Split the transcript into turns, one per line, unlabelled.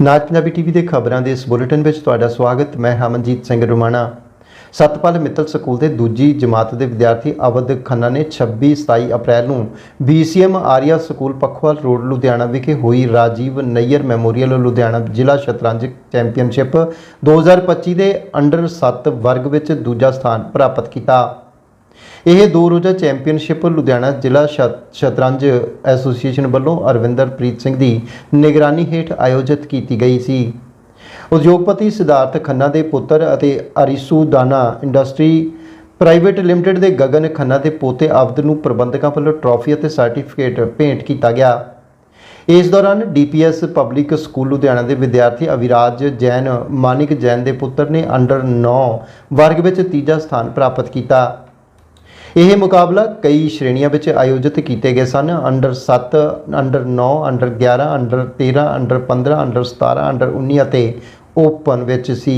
ਨਾਚ ਪੰਜਾਬੀ ਟੀਵੀ ਦੇ ਖਬਰਾਂ ਦੇ ਇਸ ਬੁਲੇਟਿਨ ਵਿੱਚ ਤੁਹਾਡਾ ਸਵਾਗਤ, ਮੈਂ ਹਮਨਜੀਤ ਸਿੰਘ ਰੁਮਾਣਾ। ਸਤਪਾਲ ਮਿੱਤਲ ਸਕੂਲ ਦੇ ਦੂਜੀ ਜਮਾਤ ਦੇ ਵਿਦਿਆਰਥੀ ਅਵਧ ਖੰਨਾ ਨੇ 26 27 ਅਪ੍ਰੈਲ ਨੂੰ BCM Arya school Pakhowal road, Ludhiana ਵਿਖੇ ਹੋਈ ਰਾਜੀਵ ਨਈਅਰ ਮੈਮੋਰੀਅਲ, ਲੁਧਿਆਣਾ ਜ਼ਿਲ੍ਹਾ ਸ਼ਤਰੰਜ ਚੈਂਪੀਅਨਸ਼ਿਪ 2025 ਦੇ ਅੰਡਰ 7 ਵਰਗ ਵਿੱਚ ਦੂਜਾ ਸਥਾਨ ਪ੍ਰਾਪਤ ਕੀਤਾ। ਇਹ ਦੋ ਰੋਜ਼ਾ ਚੈਂਪੀਅਨਸ਼ਿਪ ਲੁਧਿਆਣਾ ਜ਼ਿਲ੍ਹਾ ਸ਼ਤ- ਸ਼ਤਰੰਜ ਐਸੋਸੀਏਸ਼ਨ ਵੱਲੋਂ ਅਰਵਿੰਦਰਪ੍ਰੀਤ ਸਿੰਘ ਦੀ ਨਿਗਰਾਨੀ ਹੇਠ ਆਯੋਜਿਤ ਕੀਤੀ ਗਈ ਸੀ। ਉਦਯੋਗਪਤੀ ਸਿਧਾਰਥ ਖੰਨਾ ਦੇ ਪੁੱਤਰ ਅਤੇ ਅਰੀਸੂ ਦਾਨਾ ਇੰਡਸਟਰੀ ਪ੍ਰਾਈਵੇਟ ਲਿਮਟਿਡ ਦੇ ਗਗਨ ਖੰਨਾ ਦੇ ਪੋਤੇ ਅਵਦ ਨੂੰ ਪ੍ਰਬੰਧਕਾਂ ਵੱਲੋਂ ਟਰਾਫੀ ਅਤੇ ਸਰਟੀਫਿਕੇਟ ਭੇਂਟ ਕੀਤਾ ਗਿਆ। ਇਸ ਦੌਰਾਨ ਡੀਪੀਐਸ ਪਬਲਿਕ ਸਕੂਲ ਲੁਧਿਆਣਾ ਦੇ ਵਿਦਿਆਰਥੀ ਅਵਿਰਾਜ ਜੈਨ, ਮਾਨਿਕ ਜੈਨ ਦੇ ਪੁੱਤਰ ਨੇ ਅੰਡਰ 9 ਵਰਗ ਵਿੱਚ ਤੀਜਾ ਸਥਾਨ ਪ੍ਰਾਪਤ ਕੀਤਾ। ਇਹ ਮੁਕਾਬਲਾ ਕਈ ਸ਼੍ਰੇਣੀਆਂ ਵਿੱਚ ਆਯੋਜਿਤ ਕੀਤੇ ਗਏ ਸਨ। Under 7 under 9 under 11 under 13 under 15 under 17 under 19 ਅਤੇ ਓਪਨ ਵਿੱਚ ਸੀ।